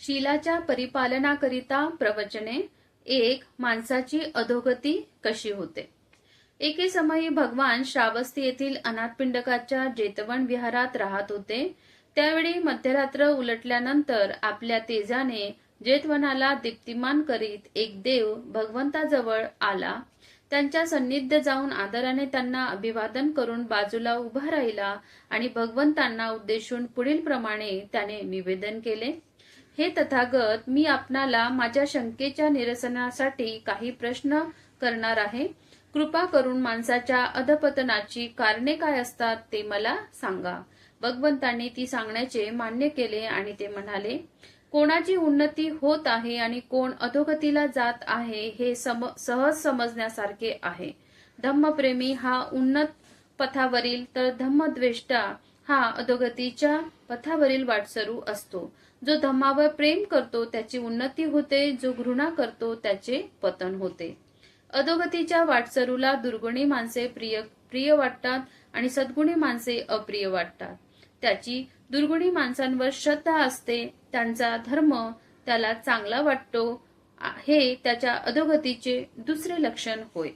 शीलाच्या परिपालनाकरिता प्रवचने एक माणसाची अधोगती कशी होते? एके समयी भगवान श्रावस्ती येथील अनाथपिंडकाच्या जेतवण विहारात राहत होते. त्यावेळी मध्यरात्र उलटल्यानंतर आपल्या तेजाने जेतवनाला दीप्तिमान करीत एक देव भगवंताजवळ आला. त्यांच्या सन्निध्य जाऊन आदराने त्यांना अभिवादन करून बाजूला उभा राहिला आणि भगवंतांना उद्देशून पुढील प्रमाणे त्याने निवेदन केले. हे तथागत मी आपणाला माझ्या शंकेच्या निरसनासाठी काही प्रश्न करणार आहे. कृपा करून माणसाच्या अधपतनाची कारणे काय असतात ते मला सांगा. भगवंतांनी ती सांगण्याचे मान्य केले आणि ते म्हणाले कोणाची उन्नती होत आहे आणि कोण अधोगतीला जात आहे हे सम सहज समजण्यासारखे आहे. धम्मप्रेमी हा उन्नत पथावरील तर धम्मद्वेष्टा हा अधोगतीच्या पथावरील वाटसरू असतो. जो धम्मावर प्रेम करतो त्याची उन्नती होते. जो घृणा करतो त्याचे पतन होते. अधोगतीच्या वाटसरूला दुर्गुणी माणसे प्रिय प्रिय वाटतात आणि सद्गुणी माणसे अप्रिय वाटतात. त्याची दुर्गुणी माणसांवर श्रद्धा असते. त्यांचा धर्म त्याला चांगला वाटतो. हे त्याच्या अधोगतीचे दुसरे लक्षण होय.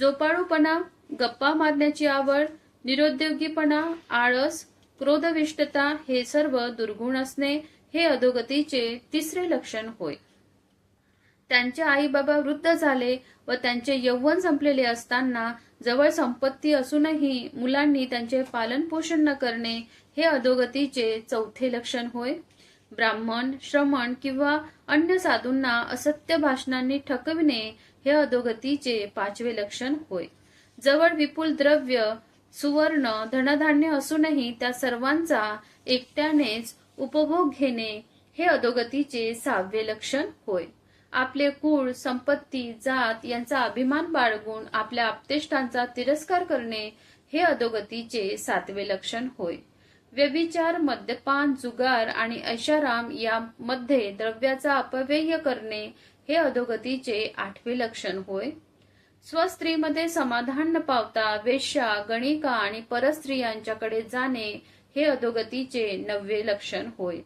झोपाळूपणा गप्पा मारण्याची आवड निरुद्योगीपणा आळस क्रोधविष्टता हे सर्व दुर्गुण असणे हे अधोगतीचे तिसरे लक्षण होय. त्यांचे आई बाबा वृद्ध झाले व त्यांचे यौवन संपलेले असताना जवळ संपत्ती असूनही मुलांनी त्यांचे पालन पोषण न करणे हे अधोगतीचे चौथे लक्षण होय. ब्राह्मण श्रमण किंवा अन्य साधूंना असत्य भाषणांनी ठकविणे हे अधोगतीचे पाचवे लक्षण होय. जवळ विपुल द्रव्य सुवर्ण धनधान्य असूनही त्या सर्वांचा एकट्यानेच उपभोग घेणे हे अधोगतीचे सहावे लक्षण होय. आपले कुळ संपत्ती जात यांचा अभिमान बाळगून आपल्या आपतेष्टांचा तिरस्कार करणे हे अधोगतीचे सातवे लक्षण होय. व्यभिचार मद्यपान जुगार आणि ऐशाराम यामध्ये द्रव्याचा अपव्यय करणे हे अधोगतीचे आठवे लक्षण होय. स्वस्त्रीमध्ये समाधान न पावता वेश्या गणिका आणि परस्त्रियांच्याकडे जाणे हे अधोगतीचे नववे लक्षण होय.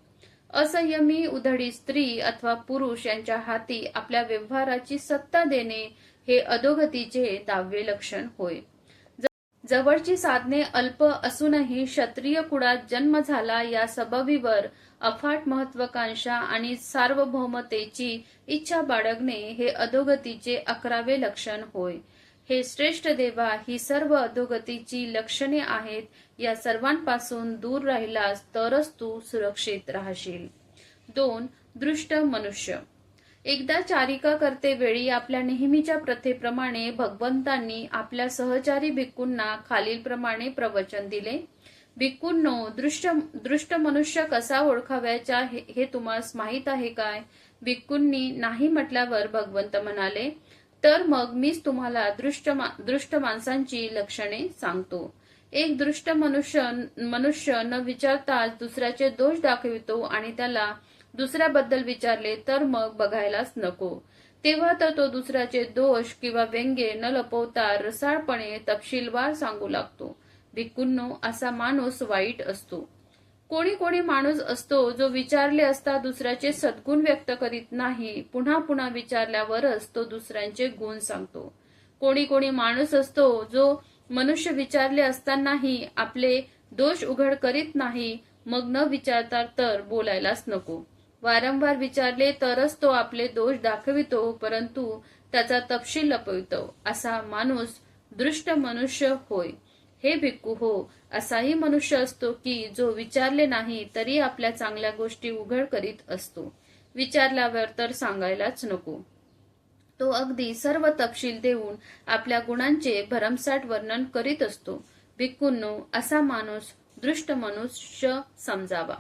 असंयमी उधडी स्त्री अथवा पुरुष यांच्या हाती आपल्या व्यवहाराची सत्ता देणे हे अधोगतीचे दहावे लक्षण होय. जवळची साधने अल्प असूनही क्षत्रिय कुळात जन्म झाला या सबबीवर अफाट महत्वाकांक्षा आणि सार्वभौमतेची इच्छा बाळगणे हे अधोगतीचे अकरावे लक्षण होय. हे श्रेष्ठ देवा ही सर्व अधोगतीची लक्षणे आहेत. या सर्वांपासून दूर राहिलास तरच तू सुरक्षित राहशील. दोन दृष्ट मनुष्य. एकदा चारिका करते वेळी आपल्या नेहमीच्या प्रथेप्रमाणे भगवंतांनी आपल्या सहचारी भिक्कूंना खालीलप्रमाणे प्रवचन दिले. भिक्कूंनो दृष्ट दृष्ट मनुष्य कसा ओळखाव्याचा हे तुम्हाला माहीत आहे काय? भिक्कूंनी नाही म्हटल्यावर भगवंत म्हणाले तर मग मीच तुम्हाला दृष्ट दृष्ट माणसांची लक्षणे सांगतो. एक दृष्ट मनुष्य मनुष्य न विचारताच दुसऱ्याचे दोष दाखवितो आणि त्याला दुसऱ्याबद्दल विचारले तर मग बघायलाच नको. तेव्हा तर तो दुसऱ्याचे दोष किंवा व्यंग्य न लपवता रसाळपणे तपशीलवार सांगू लागतो. भिक्कूंनो असा माणूस वाईट असतो. कोणी कोणी माणूस असतो जो विचारले असता दुसऱ्याचे सद्गुण व्यक्त करीत नाही पुन्हा पुन्हा विचारल्यावरच तो दुसऱ्यांचे गुण सांगतो. कोणी कोणी माणूस असतो जो मनुष्य विचारले असतानाही आपले दोष उघड करीत नाही मग न विचारता तर बोलायलाच नको. वारंवार विचारले तरच तो आपले दोष दाखवितो परंतु त्याचा तपशील लपवितो. असा माणूस दृष्ट मनुष्य होय. हे भिक्कू हो असाही मनुष्य असतो की जो विचारले नाही तरी आपल्या चांगल्या गोष्टी उघड करीत असतो. विचारल्यावर तर सांगायलाच नको. तो अगदी सर्व तपशील देऊन आपल्या गुणांचे भरमसाठ वर्णन करीत असतो. भिक्कूंनो असा माणूस दृष्ट मनुष्य समजावा.